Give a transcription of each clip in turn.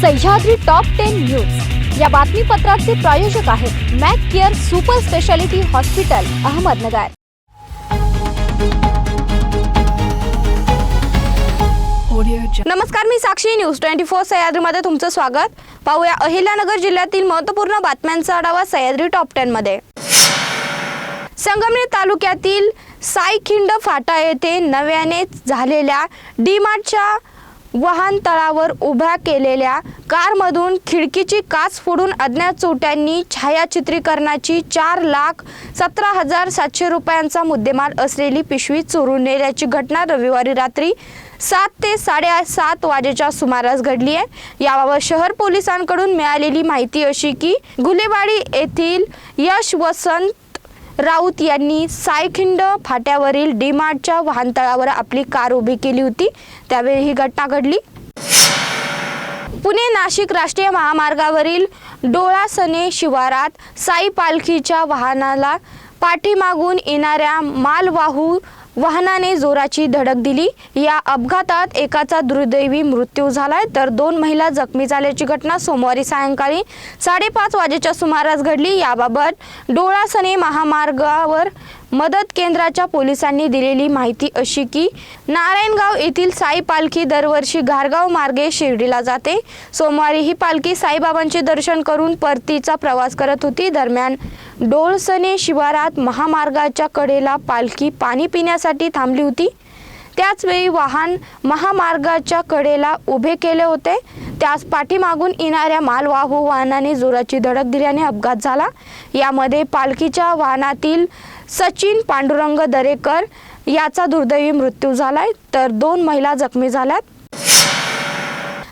Sahyadri top ten news या बातमीपत्राचे प्रायोजक आहेत Mac care super speciality hospital Ahmednagar. नमस्कार मी साक्षी न्यूज ट्वेंटी फोर सह्याद्रीमध्ये तुमचं स्वागत. पाहूया अहिल्यानगर जिल्ह्यातील महत्त्वपूर्ण बातम्यांचा आढावा सह्याद्री टॉप टेनमध्ये संगमनेर तालुक्यातील सायखिंड फाटा येथे नव्याने झालेल्या वाहनतळावर उभ्या केलेल्या कारमधून खिडकीची काच फोडून अज्ञात चोट्यांनी छायाचित्रीकरणाची चार लाख सतरा हजार सातशे रुपयांचा मुद्देमाल असलेली पिशवी चोरून नेल्याची घटना रविवारी रात्री सात ते साडेसात वाजेच्या सुमारास घडली आहे. याबाबत शहर पोलिसांकडून मिळालेली माहिती अशी की गुलेवाडी येथील यश वसंत राऊत यांनी सायखिंड फाट्यावरील डीमार्टच्या वाहनतळावर आपली कार उभी केली होती. त्यावेळी ही घटना घडली. पुणे नाशिक राष्ट्रीय महामार्गावरील डोळासने शिवारात साई पालखीच्या वाहनाला पाठीमागून येणाऱ्या मालवाहू वाहनाने जोराची धडक दिली. या अपघातात एकाचा दुर्दैवी मृत्यू झालाय. तर दोन महिला जखमी झाल्याची घटना सोमवारी सायंकाळी साडेपाच वाजेच्या सुमारास घडली. याबाबत डोळासने महामार्गावर मदत केंद्राच्या पोलिसांनी दिलेली माहिती अशी की नारायणगाव येथील साई पालखी दरवर्षी घारगाव मार्गे शिर्डीला जाते. सोमवारी ही पालखी साईबाबांचे दर्शन करून परतीचा प्रवास करत होती. दरम्यान डोळसने शिवारात महामार्गाच्या कडेला पालखी पाणी पिण्यासाठी थांबली होती. त्याचवेळी वाहन महामार्गाच्या कडेला उभे केले होते. त्यास पाठीमागून येणाऱ्या मालवाहू वाहनाने जोराची धडक दिल्याने अपघात झाला. यामध्ये पालखीच्या वाहनातील सचिन पांडुरंग दरेकर याचा दुर्दैवी मृत्यू झालाय. तर दोन महिला जखमी झाल्यात.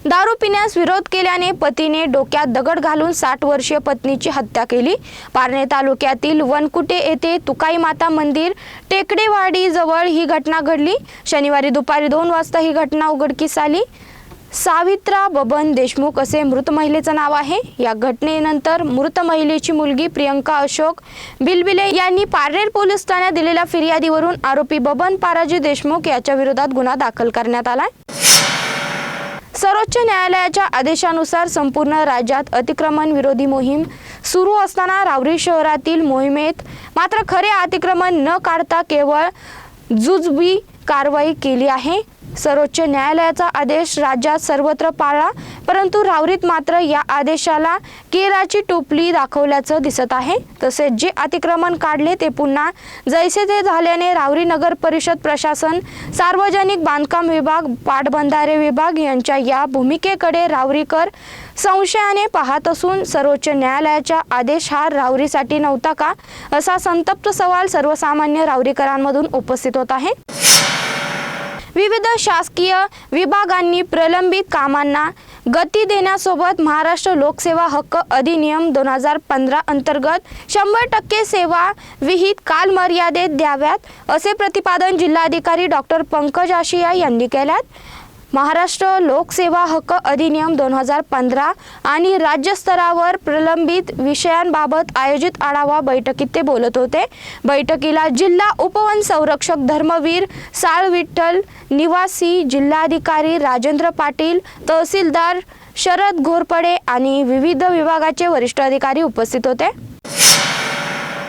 दारू पिण्यास विरोध केल्याने पतीने डोक्यात दगड घालून साठ वर्षीय पत्नीची हत्या केली. पारणे तालुक्यातील वनकुटे येथे तुकाई माता मंदिर टेकडेवाडी जवळ ही घटना घडली. शनिवारी दुपारी दोन वाजता ही घटना उघडकीस आली. सावित्रा बबन देशमुख असे मृत महिलेचं नाव आहे. या घटनेनंतर मृत महिलेची मुलगी प्रियंका अशोक बिलबिले यांनी पारनेर पोलीस ठाण्यात दिलेल्या फिर्यादीवरून आरोपी बबन पाराजी देशमुख याच्या विरोधात गुन्हा दाखल करण्यात आलाय. सर्वोच्च न्यायालयाच्या आदेशानुसार संपूर्ण राज्यात अतिक्रमण विरोधी मोहीम सुरू असताना रावरी शहरातील मोहिमेत मात्र खरे अतिक्रमण न काढता केवळ जुजबी कारवाई केली आहे. सर्वोच्च न्यायालयाचा आदेश राज्यात सर्वत्र पाळला परंतु रावरीत मात्र या आदेशाला केराची टोपली दाखवल्याचं दिसत आहे. तसेच जे अतिक्रमण काढले ते पुन्हा जैसे ते झाल्याने रावरी नगर परिषद प्रशासन सार्वजनिक बांधकाम विभाग पाटबंधारे विभाग यांच्या या भूमिकेकडे रावरीकर संशयाने पाहत असून सर्वोच्च न्यायालयाचा आदेश हा रावरीसाठी नव्हता का असा संतप्त सवाल सर्वसामान्य रावरीकरांमधून उपस्थित होत आहे. विविध शासकीय विभागांनी प्रलंबित कामांना गती देण्यासोबत महाराष्ट्र लोकसेवा हक्क अधिनियम दोन हजार पंधरा अंतर्गत शंभर टक्के सेवा विहित कालमर्यादेत द्याव्यात असे प्रतिपादन जिल्हाधिकारी डॉक्टर पंकज आशिया यांनी केल्यात. महाराष्ट्र लोकसेवा हक्क अधिनियम दोन हजार पंधरा आणि राज्यस्तरावर प्रलंबित विषयांबाबत आयोजित आढावा बैठकीत ते बोलत होते. बैठकीला जिल्हा उपवन संरक्षक धर्मवीर साळ विठ्ठल निवासी जिल्हाधिकारी राजेंद्र पाटील तहसीलदार शरद घोरपडे आणि विविध विभागाचे वरिष्ठ अधिकारी उपस्थित होते.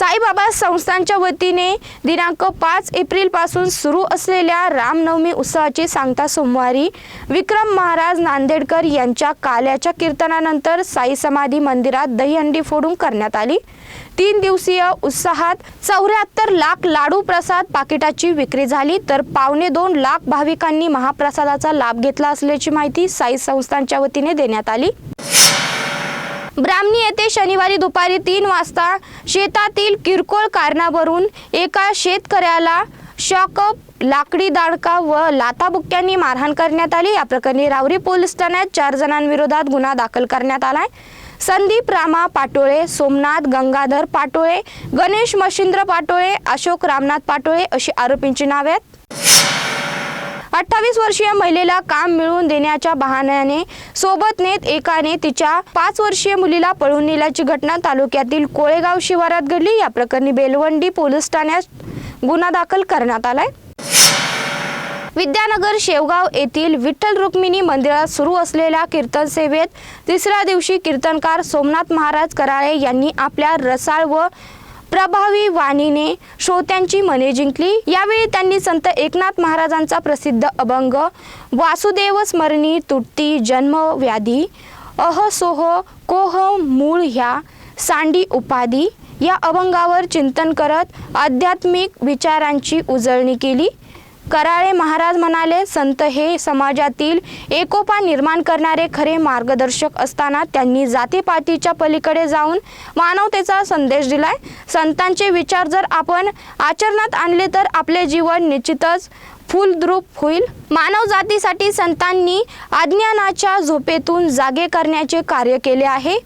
साईबाबा संस्थांच्या वतीने दिनांक पाच एप्रिलपासून सुरू असलेल्या रामनवमी उत्सवाची सांगता सोमवारी विक्रम महाराज नांदेडकर यांच्या काल्याच्या कीर्तनानंतर साई समाधी मंदिरात दहीहंडी फोडून करण्यात आली. तीन दिवसीय उत्साहात चौऱ्याहत्तर लाख लाडू प्रसाद पाकिटाची विक्री झाली तर पावणे दोन लाख भाविकांनी महाप्रसादाचा लाभ घेतला असल्याची माहिती साई संस्थांच्या वतीने देण्यात आली. ब्राह्मणी येथे शनिवारी दुपारी तीन वाजता शेतातील किरकोळ कारणावरून एका शेतकऱ्याला शॉकअप लाकडी दाडका व लाथाबुक्क्यांनी मारहाण करण्यात आली. या प्रकरणी रावरी पोलीस ठाण्यात चार जणांविरोधात गुन्हा दाखल करण्यात आलाय. संदीप रामा पाटोळे सोमनाथ गंगाधर पाटोळे गणेश मशिंद्र पाटोळे अशोक रामनाथ पाटोळे अशी आरोपींची नावे आहेत. अठ्ठावीस वर्षीय महिलेला काम मिळवून देण्याच्या बहाण्याने सोबत नेत एकाने तिच्या पाच वर्षीय मुलीला पळून नेल्याची घटना तालुक्यातील कोळेगाव शिवारात घडली. या प्रकरणी बेलवंडी पोलीस ठाण्यात गुन्हा दाखल करण्यात आलाय. विद्यानगर शेवगाव येथील विठ्ठल रुक्मिणी मंदिरात सुरू असलेल्या कीर्तन सेवेत तिसऱ्या दिवशी कीर्तनकार सोमनाथ महाराज कराळे यांनी आपल्या रसाळ व प्रभावी वाणीने श्रोत्यांची मने जिंकली. यावेळी त्यांनी संत एकनाथ महाराजांचा प्रसिद्ध अभंग वासुदेव स्मरणी तुटती जन्म व्याधी अह सोह कोह मूळ ह्या सांडी उपाधी या अभंगावर चिंतन करत आध्यात्मिक विचारांची उजळणी केली. कराळे महाराज म्हणाले संत हे समाजातील एकोपा निर्माण करणारे खरे मार्गदर्शक असताना त्यांनी जातीपातीच्या पलीकडे जाऊन मानवतेचा संदेश दिलाय. संतांचे विचार जर आपण आचरणात आणले तर आपले जीवन निश्चितच फुलद्रूप होईल. मानव जातीसाठी संतांनी अज्ञानाच्या झोपेतून जागे करण्याचे कार्य केले आहे.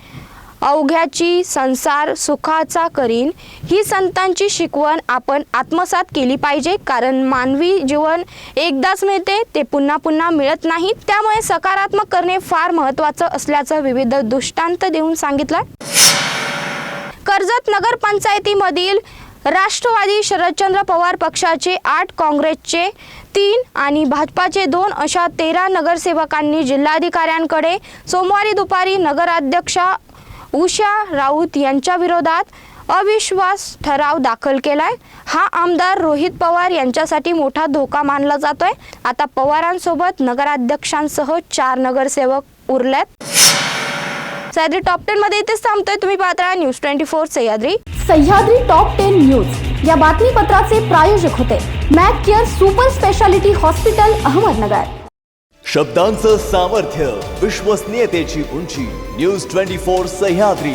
अवघ्याची संसार सुखाचा करीन. ही संतांची शिकवण आपण आत्मसात केली पाहिजे. कारण मानवी जीवन एकदाच मिळते ते पुन्हा पुन्हा मिळत नाही. त्यामुळे सकारात्मक करणे फार महत्त्वाचं असल्याचं विविध दृष्टांत देऊन सांगितलं. कर्जत नगरपंचायतीमधील राष्ट्रवादी शरदचंद्र पवार पक्षाचे आठ काँग्रेसचे तीन आणि भाजपाचे दोन अशा तेरा नगरसेवकांनी जिल्हाधिकाऱ्यांकडे सोमवारी दुपारी नगराध्यक्षा उषा राऊत यांच्या विरोधात अविश्वास ठराव दाखल केलाय. हा आमदार रोहित पवार यांच्यासाठी मोठा धोका मानला जातोय. आता पवारांसोबत नगराध्यक्षांसह चार नगरसेवक उरलेत. सह्याद्री टॉप टेन मध्ये इथेच थांबतोय. तुम्ही पाहता news twenty four Sahyadri. Sahyadri top ten news. या बातमीपत्राचे प्रायोजक होते Mac Care super speciality hospital Ahmednagar. शब्दांचं सामर्थ्य विश्वसनीयतेची उंची. News twenty four Sahyadri